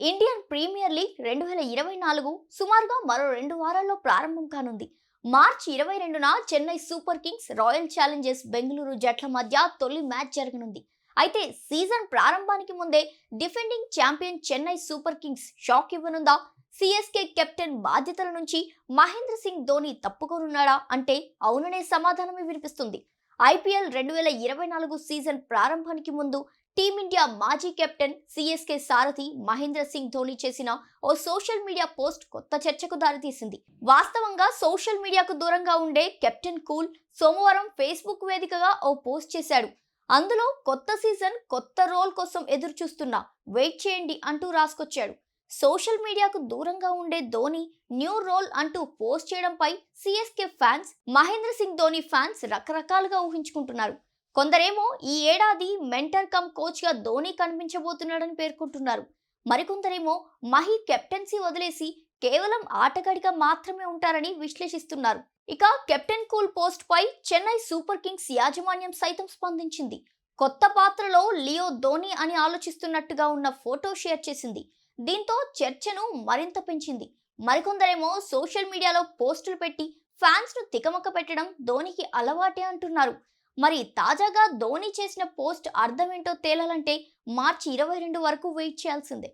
Indian premier league రెండు వేల ఇరవై నాలుగు సుమారుగా మరో రెండు వారాల్లో ప్రారంభం కానుంది. మార్చి ఇరవై రెండున Chennai Super Kings Royal Challengers Bengaluru జట్ల మధ్య తొలి మ్యాచ్ జరగనుంది. అయితే సీజన్ ప్రారంభానికి ముందే defending champion Chennai Super Kings shock ఇవ్వనుందా? CSK captain బాధ్యతల నుంచి మహేంద్ర సింగ్ ధోని తప్పుకోనున్నాడా అంటే అవుననే సమాధానమే వినిపిస్తుంది. ఐపీఎల్ రెండు వేల ఇరవై నాలుగు సీజన్ ప్రారంభానికి ముందు టీమిండియా మాజీ కెప్టెన్ సిఎస్కే సారథి మహేంద్ర సింగ్ ధోని చేసిన ఓ సోషల్ మీడియా పోస్ట్ కొత్త చర్చకు దారితీసింది. వాస్తవంగా సోషల్ మీడియాకు దూరంగా ఉండే కెప్టెన్ కూల్ సోమవారం ఫేస్బుక్ వేదికగా ఓ పోస్ట్ చేశాడు. అందులో కొత్త సీజన్ కొత్త రోల్ కోసం ఎదురు చూస్తున్నా వెయిట్ చేయండి అంటూ రాసుకొచ్చాడు. సోషల్ మీడియాకు దూరంగా ఉండే ధోని న్యూ రోల్ అంటూ పోస్ట్ చేయడంపై CSK fans Mahendra Singh Dhoni fans రకరకాలుగా ఊహించుకుంటున్నారు. కొందరేమో ఈ ఏడాది మెంటర్ కమ్ కోచ్గా ధోని కనిపించబోతున్నాడని పేర్కొంటున్నారు. మరికొందరేమో మహి కెప్టెన్సీ వదిలేసి కేవలం ఆటగాడిగా మాత్రమే ఉంటారని విశ్లేషిస్తున్నారు. ఇక కెప్టెన్ కూల్ పోస్ట్ పై చెన్నై సూపర్ కింగ్స్ యాజమాన్యం సైతం స్పందించింది. కొత్త పాత్రలో లియో ధోని అని ఆలోచిస్తున్నట్టుగా ఉన్న ఫోటో షేర్ చేసింది. దీంతో చర్చను మరింత పెంచింది. మరికొందరేమో సోషల్ మీడియాలో పోస్టులు పెట్టి ఫ్యాన్స్ను తికమక పెట్టడం ధోనికి అలవాటే అంటున్నారు. మరి తాజాగా ధోని చేసిన పోస్ట్ అర్థమేంటో తేలాలంటే మార్చి ఇరవై రెండు వరకు వెయిట్ చేయాల్సిందే.